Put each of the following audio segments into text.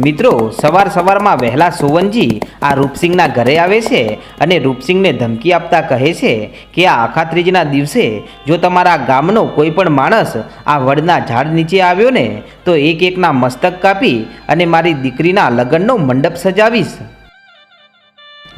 મિત્રો, સવાર સવારમાં વહેલા સુવનજી આ રૂપસિંહના ઘરે આવે છે અને રૂપસિંહને ધમકી આપતા કહે છે કે આ અખાત્રીજના દિવસે જો તમારા ગામનો કોઈ પણ માણસ આ વડના ઝાડ નીચે આવ્યો ને, તો એક એકના મસ્તક કાપી અને મારી દીકરીના લગ્નનો મંડપ સજાવીશ.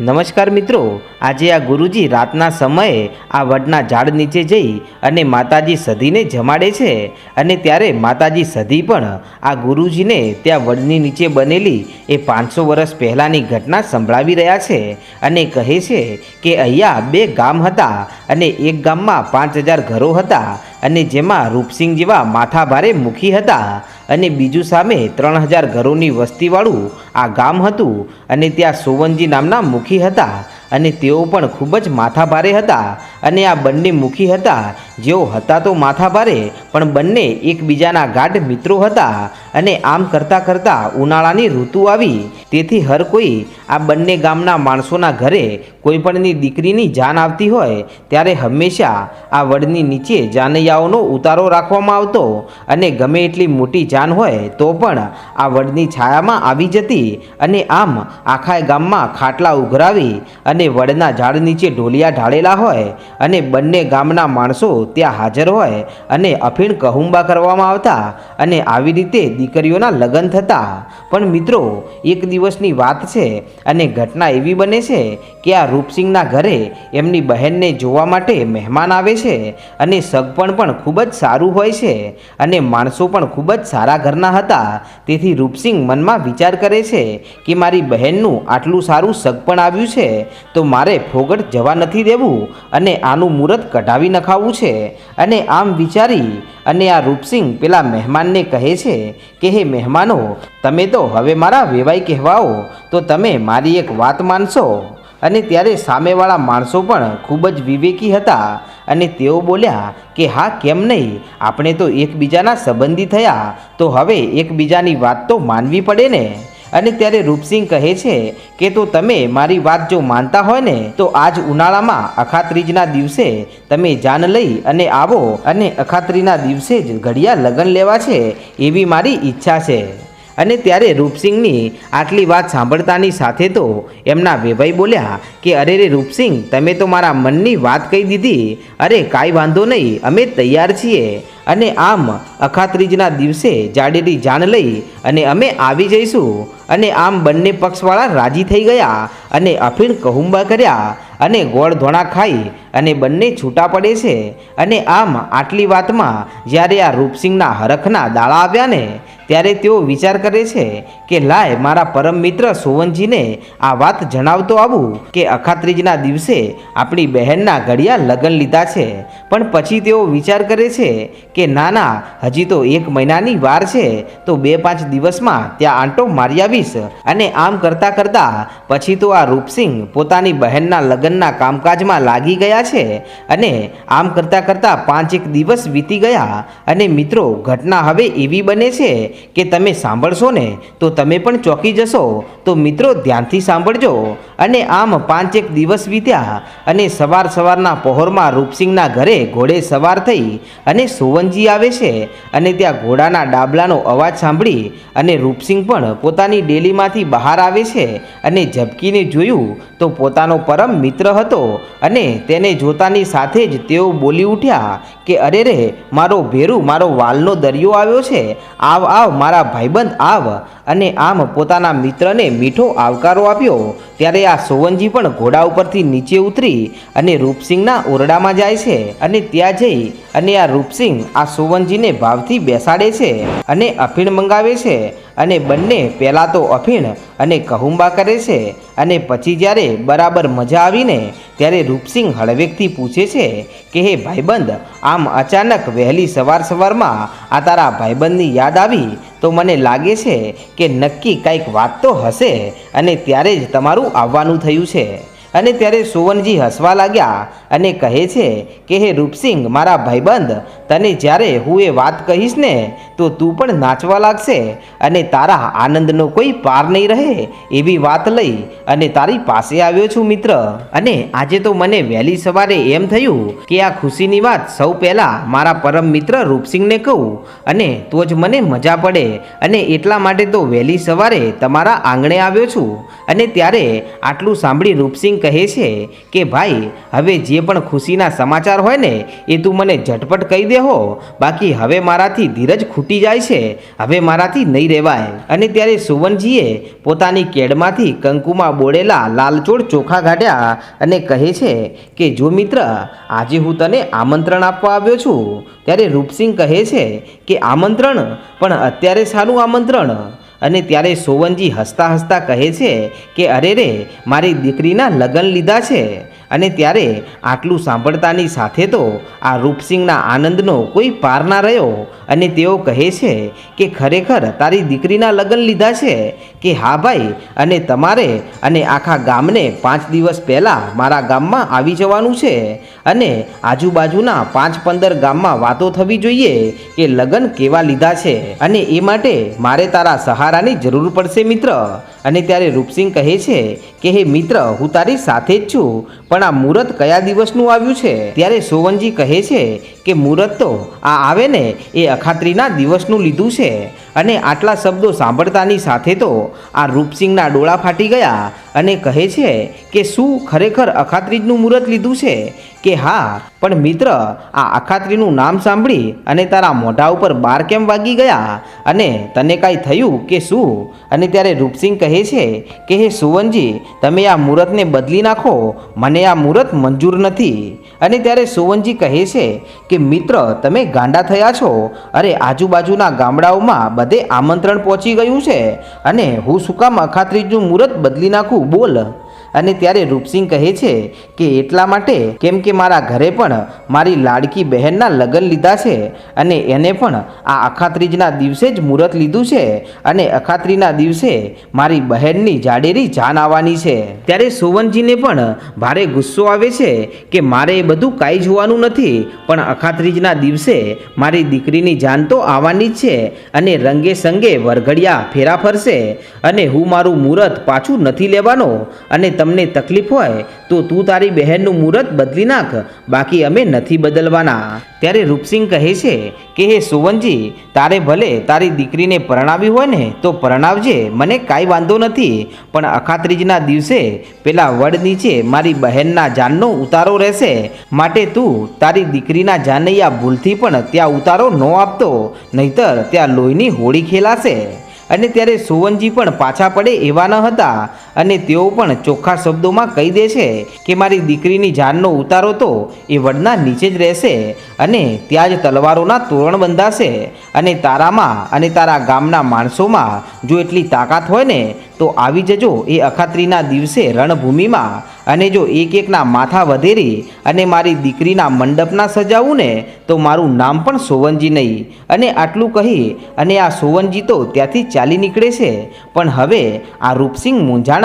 નમસ્કાર મિત્રો, આજે આ ગુરુજી રાતના સમયે આ વડના ઝાડ નીચે જઈ અને માતાજી સધીને જમાડે છે અને ત્યારે માતાજી સધી પણ આ ગુરુજીને ત્યાં વડની નીચે બનેલી એ પાંચસો વર્ષ પહેલાંની ઘટના સંભળાવી રહ્યા છે અને કહે છે કે અહીંયા બે ગામ હતા અને એક ગામમાં પાંચ હજાર ઘરો હતા અને જેમાં રૂપસિંહ જેવા માથાભારે મુખી હતા. અને બીજું સામે ત્રણ હજાર ઘરોની વસ્તીવાળું આ ગામ હતું અને ત્યાં સોવનજી નામના મુખી હતા અને તેઓ પણ ખૂબ જ માથાભારે હતા. અને આ બંને મુખી હતા. જેઓ હતા તો માથાભારે પણ બંને એકબીજાના ગાઢ મિત્રો હતા અને આમ કરતાં કરતાં ઉનાળાની ઋતુ આવી. તેથી હર કોઈ આ બંને ગામના માણસોના ઘરે કોઈપણની દીકરીની જાન આવતી હોય, ત્યારે હંમેશા આ વડની નીચે જાનૈયાઓનો ઉતારો રાખવામાં આવતો અને ગમે એટલી મોટી જાન હોય, તો પણ આ વડની છાયામાં આવી જતી અને આમ આખા ગામમાં ખાટલા ઉઘરાવી અને વડના ઝાડ નીચે ઢોલિયા ઢાળેલા હોય અને બંને ગામના માણસો ત્યાં હાજર હોય અને અફીણ કહુંબા કરવામાં આવતા અને આવી રીતે દીકરીઓના લગ્ન થતા. પણ મિત્રો, એક દિવસની વાત છે અને ઘટના એવી બને છે કે આ રૂપસિંહના ઘરે એમની બહેનને જોવા માટે મહેમાન આવે છે અને સગપણ પણ ખૂબ જ સારું હોય છે અને માણસો પણ ખૂબ જ સારા ઘરના હતા. તેથી રૂપસિંહ મનમાં વિચાર કરે છે કે મારી બહેનનું આટલું સારું સગપણ આવ્યું છે તો મારે ફોગટ જવા નથી દેવું અને આનું મુહૂર્ત કઢાવી નખાવું છે અને આમ વિચારી અને આ રૂપસિંહ પેલા મહેમાનને કહે છે કે, હે મહેમાનો, તમે તો હવે મારા વેવાઈ કહેવાઓ, તો તમે મારી એક વાત માનશો? અને ત્યારે સામેવાળા માણસો પણ ખૂબ જ વિવેકી હતા અને તેઓ બોલ્યા કે, હા, કેમ નહીં? આપણે તો એકબીજાના સંબંધી થયા, તો હવે એકબીજાની વાત તો માનવી પડે ને. અને ત્યારે રૂપસિંહ કહે છે કે, તો તમે મારી વાત જો માનતા હોય ને, તો આજ ઉનાળામાં અખાત્રીજના દિવસે તમે જાન લઈ અને આવો અને અખાત્રીના દિવસે જ ઘડિયા લગ્ન લેવા છે એવી મારી ઈચ્છા છે. અને ત્યારે રૂપસિંહની આટલી વાત સાંભળતાની સાથે તો એમના વેભાઈ બોલ્યા કે, અરે રે રૂપસિંહ, તમે તો મારા મનની વાત કહી દીધી. અરે, કાંઈ વાંધો નહીં, અમે તૈયાર છીએ. અને આમ અખાત્રીજના દિવસે જાડેલી જાણ લઈ અને અમે આવી જઈશું. અને આમ બંને પક્ષવાળા રાજી થઈ ગયા અને અફીણ કહુંબા કર્યા અને ગોળ ધોણા ખાઈ અને બંને છૂટા પડે છે. અને આમ આટલી વાતમાં જ્યારે આ રૂપસિંહના હરખના દાળા આવ્યા ને, ત્યારે તેઓ વિચાર કરે છે કે લાય મારા પરમ મિત્ર સોવનજીને આ વાત જણાવતો આવું કે અખાત્રીજના દિવસે આપણી બહેનના ઘડિયા લગ્ન લીધા છે. પણ પછી તેઓ વિચાર કરે છે કે ના ના હજી તો એક મહિનાની વાર છે, તો બે પાંચ દિવસમાં ત્યાં આંટો મારી આવીશ. અને આમ કરતાં કરતાં પછી તો આ રૂપસિંહ પોતાની બહેનના લગ્નના કામકાજમાં લાગી ગયા છે અને આમ કરતાં કરતાં પાંચેક દિવસ વીતી ગયા અને મિત્રો ઘટના હવે એવી બને છે કે તમે સાંભળશો ને તો તમે પણ ચોંકી જશો. તો મિત્રો ધ્યાનથી સાંભળજો. અને આમ પાંચેક દિવસ વીત્યા અને સવાર સવારના પહોરમાં રૂપસિંહના ઘરે ઘોડે સવાર થઈ અને સોવનજી આવે છે અને ત્યાં ઘોડાના ડાબલાનો અવાજ સાંભળી અને રૂપસિંહ પણ પોતાની ડેલીમાંથી બહાર આવે છે અને ઝબકીને જોયું તો પોતાનો પરમ મિત્ર હતો અને તેને જોતાની સાથે જ તેઓ બોલી ઉઠ્યા કે, અરે રે, મારો ભેરુ, મારો વાલનો દરિયો આવ્યો છે. આવ આવ, મારા ભાઈબંધ આવ. અને આમ પોતાના મિત્રને મીઠો આવકારો આપ્યો. ત્યારે આ સોવનજી પણ ઘોડા ઉપરથી નીચે ઉતરી અને રૂપસિંહના ઓરડામાં જાય છે અને ત્યાં જઈ અને આ રૂપસિંહ આ સોવનજીને ભાવથી બેસાડે છે અને અફીણ મંગાવે છે. અને બંને પહેલાં તો અફીણ અને કહુંબા કરે છે અને પછી જ્યારે બરાબર મજા આવીને ત્યારે રૂપસિંહ હળવેકથી પૂછે છે કે, હે ભાઈબંધ, આમ અચાનક વહેલી સવાર સવારમાં આ તારા ભાઈબંધની યાદ આવી? તો મને લાગે છે કે નક્કી કંઈક વાત તો હશે અને ત્યારે જ તમારું આવવાનું થયું છે. અને ત્યારે સોવનજી હસવા લાગ્યા અને કહે છે કે, હે રૂપસિંહ, મારા ભાઈબંધ, તને જ્યારે હું એ વાત કહીશ ને, તો તું પણ નાચવા લાગશે અને તારા આનંદનો કોઈ પાર નહીં રહે એવી વાત લઈ અને તારી પાસે આવ્યો છું મિત્ર. અને આજે તો મને વહેલી સવારે એમ થયું કે, આ ખુશીની વાત સૌ પહેલાં મારા પરમ મિત્ર રૂપસિંહને કહું અને તો જ મને મજા પડે અને એટલા માટે તો વહેલી સવારે તમારા આંગણે આવ્યો છું. અને ત્યારે આટલું સાંભળી રૂપસિંહ કહે છે કે, ભાઈ, હવે જે પણ ખુશીના સમાચાર હોય ને, એ તું મને ઝટપટ કહી દે બાકી હવે મારાથી ધીરજ ખૂટી જાય છે. હવે મારાથી નહીં રહેવાય. અને ત્યારે સુવનજીએ પોતાની કેડમાંથી કંકુમાં બોળેલા લાલચોળ ચોખા કાઢ્યા અને કહે છે કે, જો મિત્ર, આજે હું તને આમંત્રણ આપવા આવ્યો છું. ત્યારે રૂપસિંહ કહે છે કે, આમંત્રણ? પણ અત્યારે સારું આમંત્રણ? અને ત્યારે સોવનજી હસતા હસતા કહે છે કે, અરે રે, મારી દીકરીના લગ્ન લીધા છે. અને ત્યારે આટલું સાંભળતાની સાથે તો આ રૂપસિંહના આનંદનો કોઈ પાર ના રહ્યો. અને તેઓ કહે છે કે ખરેખર તારી દીકરીના લગ્ન લીધા છે? કે હા ભાઈ, અને તમારે અને આખા ગામને પાંચ દિવસ પહેલાં મારા ગામમાં આવી જવાનું છે? અને આજુબાજુના પાંચ પંદર ગામમાં વાતો થવી જોઈએ કે લગ્ન કેવા લીધા છે? અને એ માટે મારે તારા સહારાની જરૂર પડશે મિત્ર. અને ત્યારે રૂપસિંહ કહે છે કે, હે મિત્ર, હું તારી સાથે જ છું, પણ આ મુહૂર્ત કયા દિવસનું આવ્યું છે? ત્યારે સોવનજી કહે છે કે, મુહૂર્ત તો આ આવે ને એ અખાત્રીના દિવસનું લીધું છે. અને આટલા શબ્દો સાંભળતાની સાથે તો આ રૂપસિંહના ડોળા ફાટી ગયા અને કહે છે કે, શું ખરેખર અખાત્રીજનું મુહૂર્ત લીધું છે? કે હા, પણ મિત્ર, આ અખાત્રીનું નામ સાંભળી અને તારા મોઢા ઉપર બાર કેમ વાગી ગયા? અને તને કાંઈ થયું કે શું? અને ત્યારે રૂપસિંહ કહે છે કે, હે સુવનજી, તમે આ મુહૂર્તને બદલી નાખો. મને આ મુહૂર્ત મંજૂર નથી. અને ત્યારે સુવનજી કહે છે કે, મિત્ર, તમે ગાંડા થયા છો. અરે, આજુબાજુના ગામડાઓમાં બધે આમંત્રણ પહોંચી ગયું છે. અને હું શું કામ અખાત્રીજનું મુહૂર્ત બદલી નાખું? બોલ. અને ત્યારે રૂપસિંહ કહે છે કે એટલા માટે કેમ કે મારા ઘરે પણ મારી લાડકી બહેનના લગ્ન લીધા છે અને એને પણ આ અખાત્રીજના દિવસે જ મુહૂર્ત લીધું છે અને અખાત્રીના દિવસે મારી બહેનની જાડેરી જાન આવવાની છે. ત્યારે સોવનજીને પણ ભારે ગુસ્સો આવે છે કે મારે એ બધું કાંઈ જોવાનું નથી, પણ અખાત્રીજના દિવસે મારી દીકરીની જાન તો આવવાની જ છે અને રંગે સંગે વરઘડિયા ફેરા ફરશે અને હું મારું મુહૂર્ત પાછું નથી લેવાનો અને તમને તકલીફ હોય, તો તું તારી બહેનનું મુહૂર્ત બદલી નાખ. બાકી અમે નથી બદલવાના. ત્યારે રૂપસિંહ કહે છે કે, હે સુવનજી, તારે ભલે તારી દીકરીને પરણાવી હોય ને, તો પરણાવજે. મને કાંઈ વાંધો નથી. પણ અખાત્રીજના દિવસે પેલા વડ નીચે મારી બહેનના જાનનો ઉતારો રહેશે. માટે તું તારી દીકરીના જાનૈયા ભૂલથી પણ ત્યાં ઉતારો ન આપતો. નહીતર ત્યાં લોહીની હોળી ખેલાશે. અને ત્યારે સુવનજી પણ પાછા પડે એવા ન હતા. અને તેઓ પણ ચોખ્ખા શબ્દોમાં કહી દે છે કે મારી દીકરીની જાનનો ઉતારો તો એ વડના નીચે જ રહેશે અને ત્યાં જ તલવારોના તોરણ બંધાશે. અને તારામાં અને તારા ગામના માણસોમાં જો એટલી તાકાત હોય ને, તો આવી જજો એ અખાત્રીના દિવસે રણભૂમિમાં. અને જો એક એકના માથા વધેરી અને મારી દીકરીના મંડપના સજાવું ને તો મારું નામ પણ સોવનજી નહીં. અને આટલું કહી અને આ સોવનજી તો ત્યાંથી ચાલી નીકળે છે. પણ હવે આ રૂપસિંહ મૂંઝાણા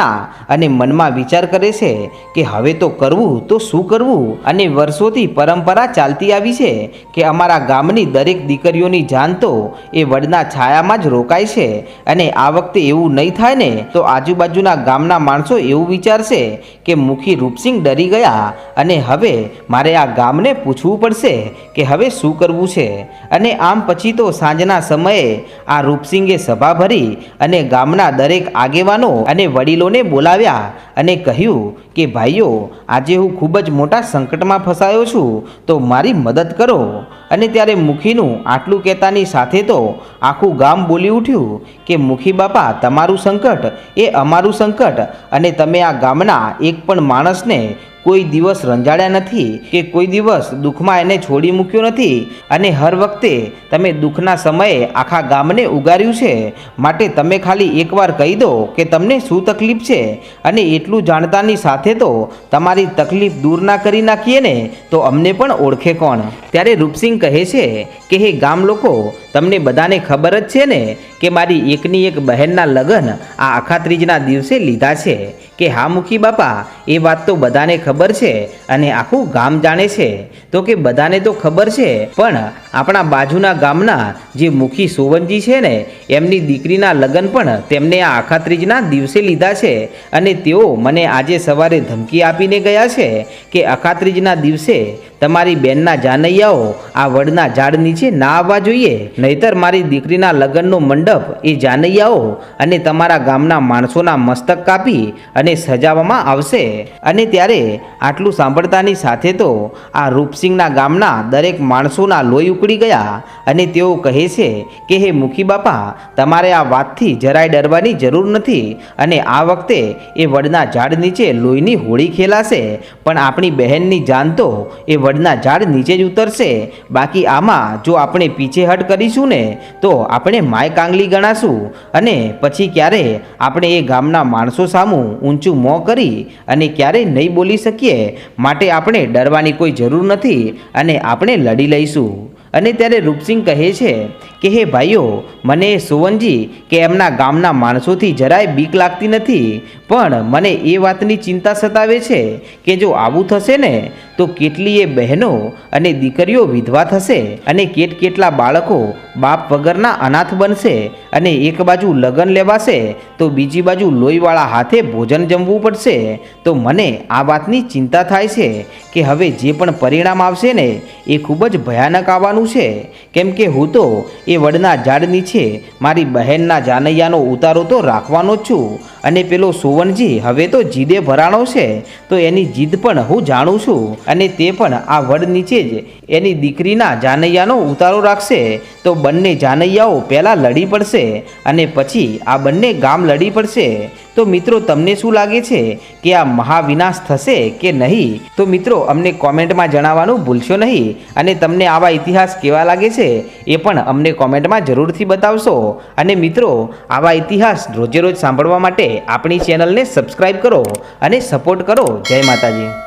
અને મનમાં વિચાર કરે છે કે હવે તો કરવું તો શું કરવું? અને વર્ષોથી પરંપરા ચાલતી આવી છે કે અમારા ગામની દરેક દીકરીઓની જાન તો એ વડના છાયામાં જ રોકાય છે. અને આ વખતે એવું નહીં થાય ને તો આજુબાજુના ગામના માણસો એવું વિચારશે કે મુખી રૂપસિંહ ડરી ગયા અને હવે મારે આ ગામને પૂછવું પડશે કે હવે શું કરવું છે? અને આમ પછી તો સાંજના સમયે આ રૂપસિંગે સભા ભરી અને ગામના દરેક આગેવાનો અને વડીલોને બોલાવ્યા અને કહ્યું કે, ભાઈઓ, આજે હું ખૂબ જ મોટા સંકટમાં ફસાયો છું, તો મારી મદદ કરો. અને ત્યારે મુખીનું આટલું કહેતાની સાથે તો આખું ગામ બોલી ઉઠ્યું કે, મુખી બાપા, તમારું સંકટ એ અમારું સંકટ અને તમે આ ગામના એક પણ માણસને કોઈ દિવસ રંજાડ્યા નથી કે કોઈ દિવસ દુઃખમાં એને છોડી મૂક્યો નથી અને હર વખતે તમે દુઃખના સમયે આખા ગામને ઉગાર્યું છે. માટે તમે ખાલી એકવાર કહી દો કે તમને શું તકલીફ છે અને એટલું જાણતાની સાથે તો તમારી તકલીફ દૂર ના કરી નાખીએ ને તો અમને પણ ઓળખે કોણ? ત્યારે રૂપસિંહ કહે છે કે, હે ગામ લોકો તમને બધાને ખબર જ છે ને કે મારી એકની એક બહેનના લગ્ન આ આખા ત્રીજના દિવસે લીધા છે. કે હા, મુખી બાપા, એ વાત તો બધાને ખબર છે અને આખું ગામ જાણે છે. તો કે બધાને તો ખબર છે, પણ આપણા બાજુના ગામના જે મુખી સોવનજી છે ને, એમની દીકરીના લગ્ન પણ તેમને આ અખાત્રીજના દિવસે લીધા છે અને તેઓ મને આજે સવારે ધમકી આપીને ગયા છે કે અખાત્રીજના દિવસે તમારી બેનના જાનૈયાઓ આ વડના ઝાડ નીચે ના આવવા જોઈએ. નહીતર મારી દીકરીના લગ્નનો મંડપ એ જાનૈયાઓ અને તમારા ગામના માણસોના મસ્તક કાપી અને સજાવવામાં આવશે. અને ત્યારે આટલું સાંભળતાની સાથે તો આ રૂપસિંહના ગામના દરેક માણસોના લોહી ઉકળી ગયા અને તેઓ કહે છે કે, હે મુખી બાપા, તમારે આ વાતથી જરાય ડરવાની જરૂર નથી અને આ વખતે એ વડના ઝાડ નીચે લોહીની હોળી ખેલાશે, પણ આપણી બહેનની જાન તો એ વડના ઝાડ નીચે જ ઉતરશે. બાકી આમાં જો આપણે પીછેહટ કરીશું ને, તો આપણે માય કાંગલી ગણાશું અને પછી ક્યારે આપણે એ ગામના માણસો સામું ઊંચું મોં કરી અને ક્યારેય નહીં બોલી શકીએ, માટે આપણે ડરવાની કોઈ જરૂર નથી અને આપણે લડી લઈશું. અને ત્યારે રૂપસિંહ કહે છે કે, હે ભાઈઓ, મને સુવનજી, કે એમના ગામના માણસોથી જરાય બીક લાગતી નથી, પણ મને એ વાતની ચિંતા સતાવે છે કે જો આવું થશે ને તો કેટલીય બહેનો અને દીકરીઓ વિધવા થશે અને કેટ કેટલા બાળકો બાપ વગરના અનાથ બનશે અને એક બાજુ લગ્ન લેવાશે, તો બીજી બાજુ લોહીવાળા હાથે ભોજન જમવું પડશે. તો મને આ વાતની ચિંતા થાય છે કે હવે જે પણ પરિણામ આવશે ને, એ ખૂબ જ ભયાનક આવવાનું છે. કેમ કે હું તો એ વડના ઝાડ નીચે મારી બહેનના જાનૈયાનો ઉતારો તો રાખવાનો જ છું. અને પેલો સુવનજી હવે તો જીદે ભરાણો છે, તો એની જીદ પણ હું જાણું છું. અને તે પણ આ વડ નીચે જ એની દીકરીના જાનૈયાનો ઉતારો રાખશે. તો બંને જાનૈયાઓ પહેલાં લડી પડશે અને પછી આ બંને ગામ લડી પડશે. તો મિત્રો, તમને શું લાગે છે કે આ મહાવિનાશ થશે કે નહીં? તો મિત્રો, અમને કોમેન્ટમાં જણાવવાનું ભૂલશો નહીં અને તમને આવા ઇતિહાસ કેવા લાગે છે એ પણ અમને કોમેન્ટમાં જરૂરથી બતાવશો. અને મિત્રો, આવા ઇતિહાસ રોજે રોજ સાંભળવા માટે આપણી ચેનલને સબસ્ક્રાઈબ કરો અને સપોર્ટ કરો. જય માતાજી.